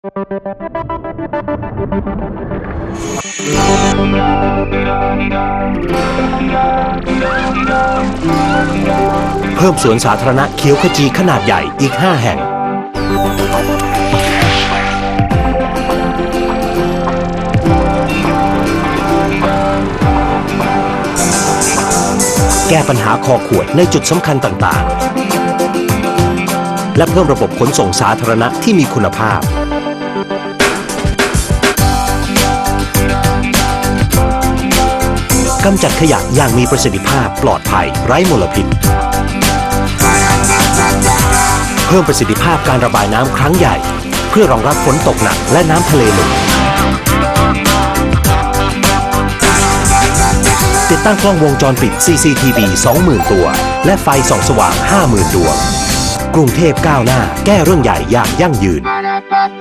เพิ่มสวนสาธารณะเขียวขจีขนาดใหญ่อีก 5 แห่ง แก้ปัญหาคอขวดในจุดสำคัญต่างๆ และเพิ่มระบบขนส่งสาธารณะที่มีคุณภาพ กำจัดขยะอย่างมีประสิทธิภาพปลอดภัยไร้มลพิษ เพิ่มประสิทธิภาพการระบายน้ำครั้งใหญ่ เพื่อรองรับฝนตกหนักและน้ำทะเลหนุนติดตั้งกล้องวงจรปิด CCTV 20,000 ตัว และไฟส่องสว่าง 50,000 ดวง กรุงเทพก้าวหน้าแก้เรื่องใหญ่อย่างยั่งยืน